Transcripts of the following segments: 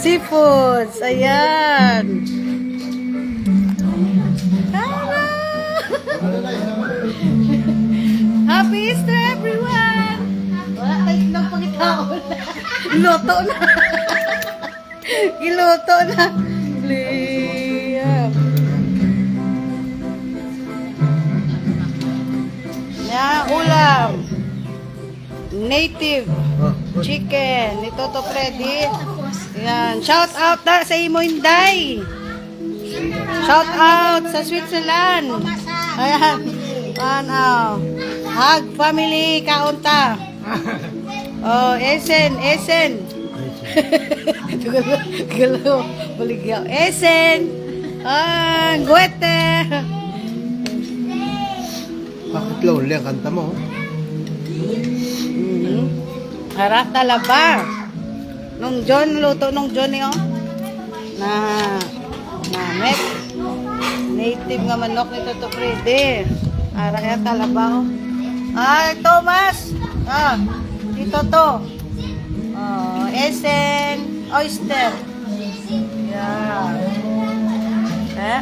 Seafoods. Ayan. Hello! Happy Easter, everyone! Wala tayo nang pangitaon. Luto na. Giluto na. Liam. Yan, ulam. Native. Chicken. Ito to Freddy. Yan. Shout out na sa imo Inday. Shout out sa Switzerland. Ayan. Ano. Hug family kaunta. Oh, Esen, Esen. Galo, baligyaw. Esen. Ah, guwete. Bakit lonely ang kanta mo? Mhm. Harap talaba. Nung John, luto nung John eh, oh. Na, namet. Native nga manok nito to Freddy. Ara kaya talaba, oh. Ay, Thomas. Ah, dito to. Oh, Esen, oyster. Yeah. Eh?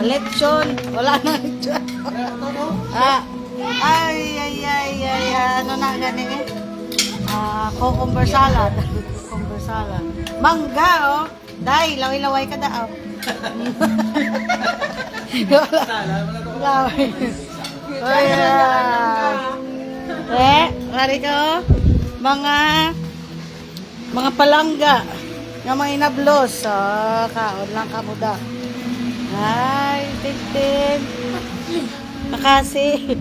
Lechon. Wala na ah, ay, ay, ay, ay, ano na ganing eh? Ah, cucumber salad. cucumber salad. Mangga, oh. Dai, laway-laway ka daaw. Laway. Ay, ah. Eh, mari ka, oh. Mga, mga palangga. Nga mga inablos. Ah, kaon lang kamuda. Ay, tintin. Makasi.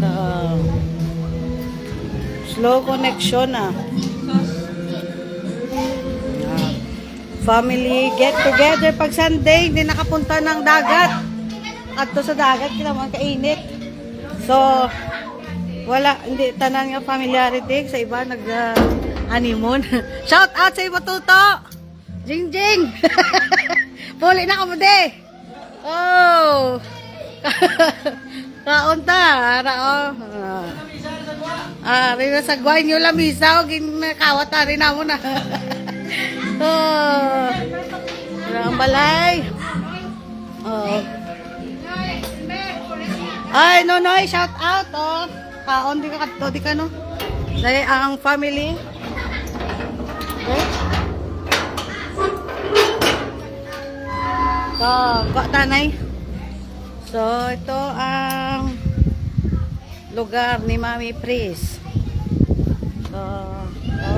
So, slow connection ah. Ah, Family get together pag Sunday, hindi nakapunta ng dagat. At sa dagat, kailangan kainit. So, wala, hindi, tanan nga familiarity sa iba, nag ah, honeymoon. Shout out sa iba tuto! Jing Jing! Puli na ka mo de! Oh! Kaunta, ara oh. Ah, rin na sa guay nyo lamisa, o ginakawat na rin mo na. oh. Ang balay. Oh. Ay, Nonoy, shout out, oh. Kaon, di ka kadto, di ka, no? Dahil ang family. Okay? So, kok tanay. So, ito ang lugar ni Mami Pris. So, ito.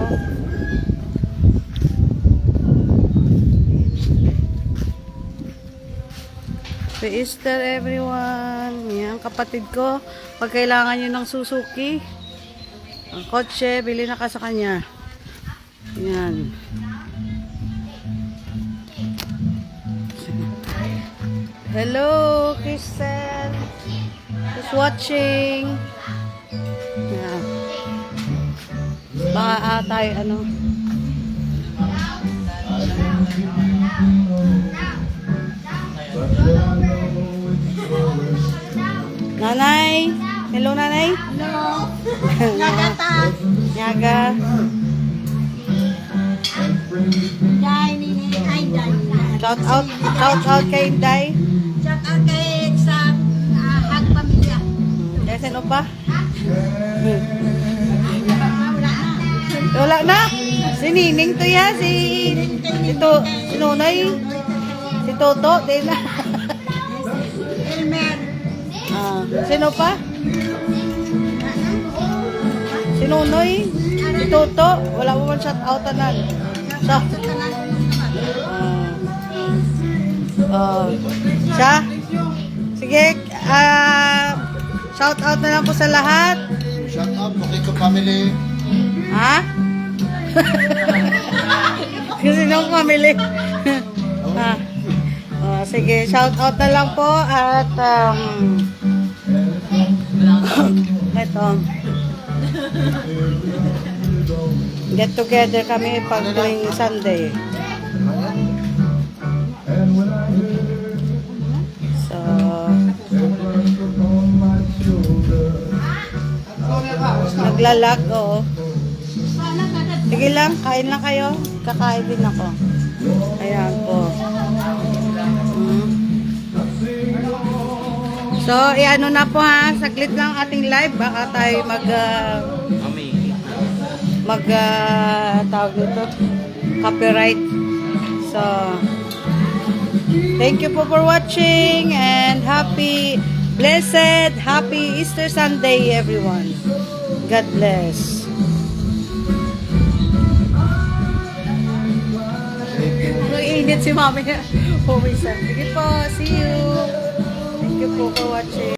Happy Easter everyone. Yan, kapatid ko. Pag kailangan nyo ng Suzuki, ang kotse, bili na ka sa kanya. Yan. Hello, Kristen. Who's watching? Yan. Baka ah, tayo, ano. Nanay. Hello, nanay. Hello. Nyaga. Dai ni ni ay dai. Shout out, shout out kay Inday. Pa? Wala na. Si Nining to ya, si si, to, si Nonoy. Si Toto, din na. Elmer. Ah, sino pa? Si Nonoy. Si Toto. Wala mo man shout out tanan. So, ah, siya? Sige, ah, shout out na lang po sa lahat. Shout out po kay family. Ha? Kasi nung mamili. ah. Oh, sige, shout out na lang po at um, ito. Get together kami pag tuwing Sunday. So, Naglalag, oo. Sige lang, kain lang kayo. Kakain din ako. Ayan po. Mm. So, iano na po ha. Saglit lang ating live. Baka tayo mag... ah, mag... ah, tawag dito. Copyright. So, thank you po for watching and happy, blessed, happy Easter Sunday everyone. God bless. Nag-iinit si mami niya. Pumisan. Sige po, see you. Thank you po for watching.